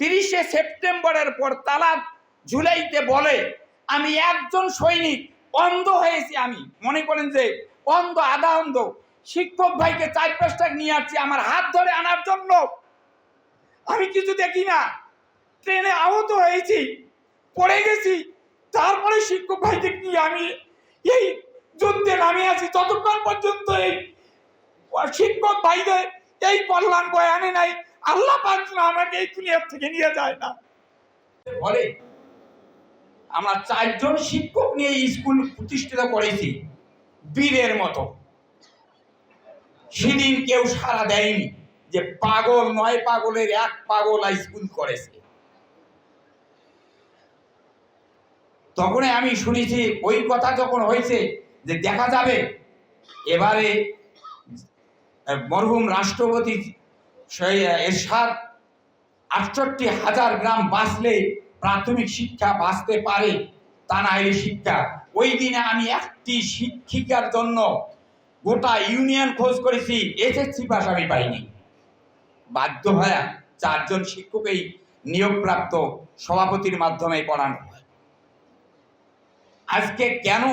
তিরিশে সেপ্টেম্বরের পর তালাক ঝুলাইতে বলে, আমি একজন সৈনিক, অন্ধ হয়েছি আমি। মনে করেন যে অন্ধ, আধা অন্ধ। শিক্ষক ভাইকে চার পাঁচটা নিয়ে আসছি, আমার হাত ধরে আনার জন্য। আমি কিছু দেখি না। ট্রেনে আহত হয়েছি, পড়ে গেছি। তারপরে শিক্ষক ভাইকে নিয়ে আমি এই যুদ্ধে নামে আছি ততক্ষণ পর্যন্ত এই শিক্ষক ভাইদের এই কল্যাণ বয়ানে নাই আল্লাহ পাক আমাকে এই দুনিয়ার থেকে নিয়ে যায় না। বলে, আমরা চারজন শিক্ষক নিয়ে স্কুল প্রতিষ্ঠিত করেছি, বীরের মতো। সেদিন কেউ সাড়া দেয়নি যে পাগল নয় পাগলের, এক পাগল স্কুল করেছে। তখন আমি শুনেছি, ওই কথা যখন হয়েছে যে দেখা যাবে, এবারে মরহুম রাষ্ট্রপতি এরশাদ আটষট্টি হাজার গ্রাম বাঁচলে প্রাথমিক শিক্ষা বাঁচতে পারে, তা না হলে শিক্ষা। ওই দিনে আমি একটি শিক্ষিকার জন্য গোটা ইউনিয়ন খোঁজ করেছি, এসএসসি পাস আমি পাইনি। বাধ্য হয়ে চারজন শিক্ষকেই নিয়োগপ্রাপ্ত সভাপতির মাধ্যমে পড়ানো হয়। আজকে কেন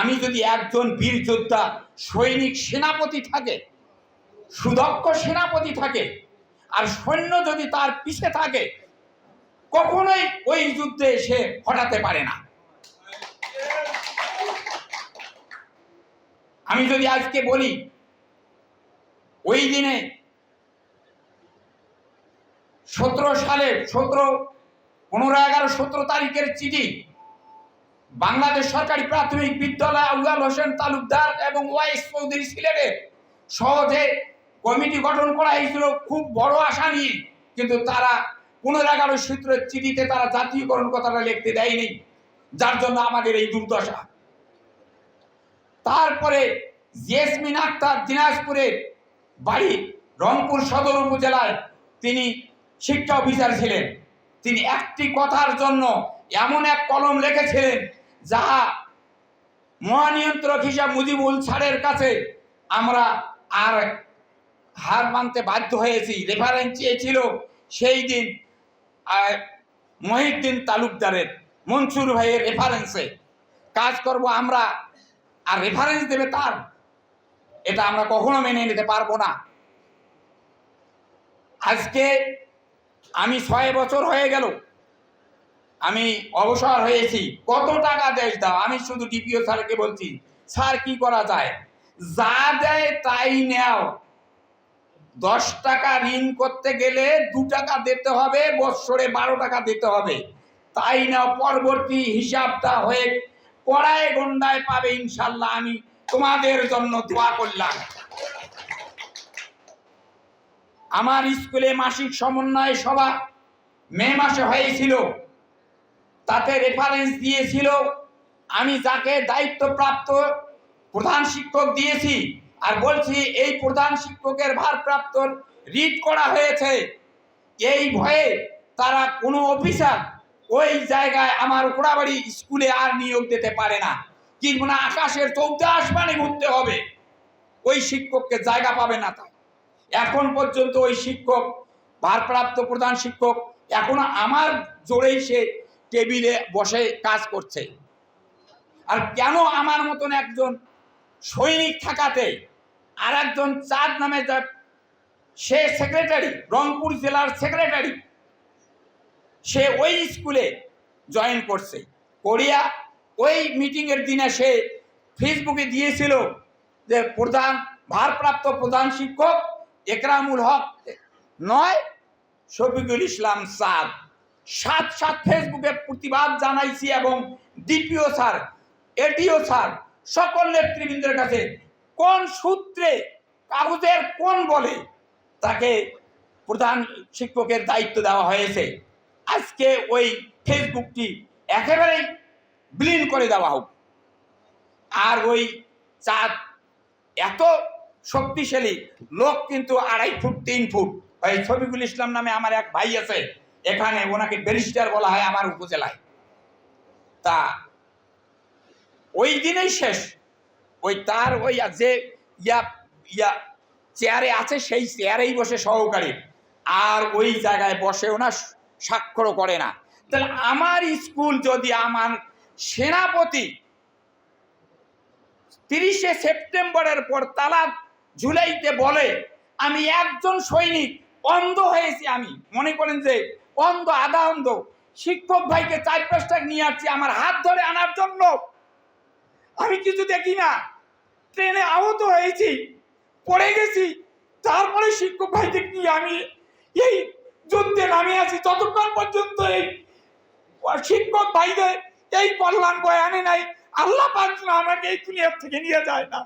আমি যদি একজন বীর যোদ্ধা, সৈনিক, সেনাপতি থাকে সুদক্ষ সেনাপতি থাকে আর সৈন্য যদি তার পিছে থাকে, কখনোই ওই যুদ্ধে সে হটাতে পারে না। আমি যদি আজকে বলি, ওই দিনে সতেরো সালে সতেরো, পনেরো, এগারো, সতেরো তারিখের চিঠি বাংলাদেশ সরকারি প্রাথমিক বিদ্যালয় আউয়াল হোসেন তালুকদার এবং ওয়াইস চৌধুরী সিলেটের সহজে কমিটি গঠন করা হয়েছিল খুব বড় আশা নিয়ে, কিন্তু তারা পনেরো এগারো সূত্রের চিঠিতে তারা জাতীয়করণ কথাটা লিখতে দেয়নি, যার জন্য আমাদের এই দুর্দশা। তারপরে জেসমিন আক্তার দিনাজপুরের বাড়ি রংপুর সদর উপজেলায় তিনি শিক্ষা অফিসার ছিলেন। তিনি একটি কথার জন্য এমন এক কলম লিখেছিলেন, যাহা মহানিয়ন্ত্রক হিসাব মুজিবুল ছাড়ের কাছে আমরা আর হার মানতে বাধ্য হয়েছি রেফারেন্স চেয়েছিল সেই দিন মহিউদ্দিন তালুকদারের, মনসুর ভাইয়ের রেফারেন্সে কাজ করব আমরা, আর রেফারেন্স দেবে তার। এটা আমরা কখনো মেনে নিতে পারব না। আজকে আমি ছয় বছর হয়ে গেল, আমি অবসর হয়েছি। কত টাকা দেশ দাও? আমি শুধু ডিপিও স্যারকে বলছি, স্যার কি করা যায়? যা দেয় তাই নেও। দশ টাকা ঋণ করতে গেলে দু টাকা দিতে হবে, বৎসরে বারো টাকা দিতে হবে। তাই নাও পরবর্তী হিসাবটা হয়ে পড়ায় গন্ডায় পাবে ইনশাল্লাহ আমি তোমাদের জন্য দোয়া করলাম। আমার স্কুলে মাসিক সমন্বয় সভা মে মাসে হয়েছিল। তাতে রেফারেন্স দিয়েছিল। আমি যাকে দায়িত্বপ্রাপ্ত প্রধান শিক্ষক দিয়েছি আর বলছি, এই প্রধান শিক্ষকের ভারপ্রাপ্ত রিট করা হয়েছে। এই ভয়ে তারা কোনো অফিসার ওই জায়গায় আমার কোড়াবাড়ি স্কুলে আর নিয়োগ দিতে পারে না। কিন্তু না, আকাশের চৌদ্দ আসমানে ঘুরতে হবে। ওই শিক্ষককে জায়গা পাবে না তাই এখন পর্যন্ত ওই শিক্ষক, ভারপ্রাপ্ত প্রধান শিক্ষক, এখনও আমার জোরেই সে টেবিলে বসে কাজ করছে। আর কেন আমার মতন একজন সৈনিক থাকাতে আর একজন চাঁদ নামে যা সে সেক্রেটারি রংপুর জেলার সেক্রেটারি সে ওই স্কুলে জয়েন করছে। করিয়া ওই মিটিংয়ের দিনে সে ফেসবুকে দিয়েছিল যে প্রধান, ভারপ্রাপ্ত প্রধান শিক্ষক একরামুল হক নয়, শফিকুল ইসলাম সাদ। সাত সাত ফেসবুকে প্রতিবাদ জানাইছি এবং ডিপিও স্যার এটিও স্যার সকল নেতৃবৃন্দের কাছে কোন সূত্রে, কাগজের কোন বলে তাকে প্রধান শিক্ষকের দায়িত্ব দেওয়া হয়েছে, আজকে ওই ফেসবুকটি একেবারেই বিলীন করে দেওয়া হোক। আর ওই চাঁদ এত শক্তিশালী, লোক কিন্তু আড়াই ফুট, তিন ফুট। ওই শফিকুল ইসলাম নামে আমার এক ভাই আছে, এখানে ওনাকে ব্যারিস্টার বলা হয় আমার উপজেলায়। তা ওই দিনেই শেষ। ওই তার ওই যে ইয়া ইয়া চেয়ারে আছে, সেই চেয়ারেই বসে সহকারী। আর ওই জায়গায় বসেও না স্বাক্ষর করে না। তাহলে আমার স্কুল যদি আমার সেনাপতি তিরিশে সেপ্টেম্বরের পর তালা ঝুলাইতে বলে, আমি একজন সৈনিক, অন্ধ হয়েছি আমি। মনে করেন যে অন্ধ, আধা অন্ধ। শিক্ষক ভাইকে চার পাঁচটা নিয়ে আসছি, আমার হাত ধরে আনার জন্য। আমি কিছু দেখি না। ট্রেনে আহত হয়েছি, পড়ে গেছি। তারপরে শিক্ষক ভাইদের নিয়ে আমি এই যুদ্ধে নামে আছি। ততক্ষণ পর্যন্ত এই শিক্ষক ভাইদের এই কল্যাণ বয়ে আনে নাই, আল্লাহ পাক আমাকে এই দুনিয়ার থেকে নিয়ে যায় না।